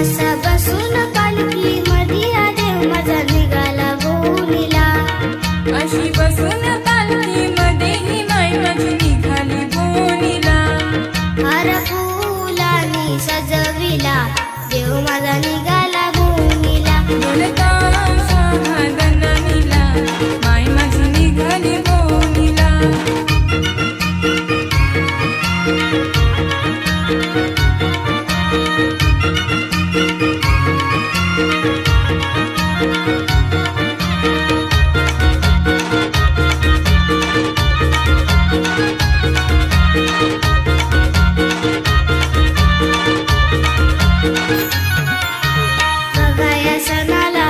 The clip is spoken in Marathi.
असा बसून पालखी मधी देव माझा निघाला बोनीला अशी बसून पालखी मध्ये ही माय माझी निघाली बोनीला हार फुलानी सजविला देव माझा निघाला बोनीला बोलता शहागणानीला माय माझी निघाली बोनीला Vaya a sanar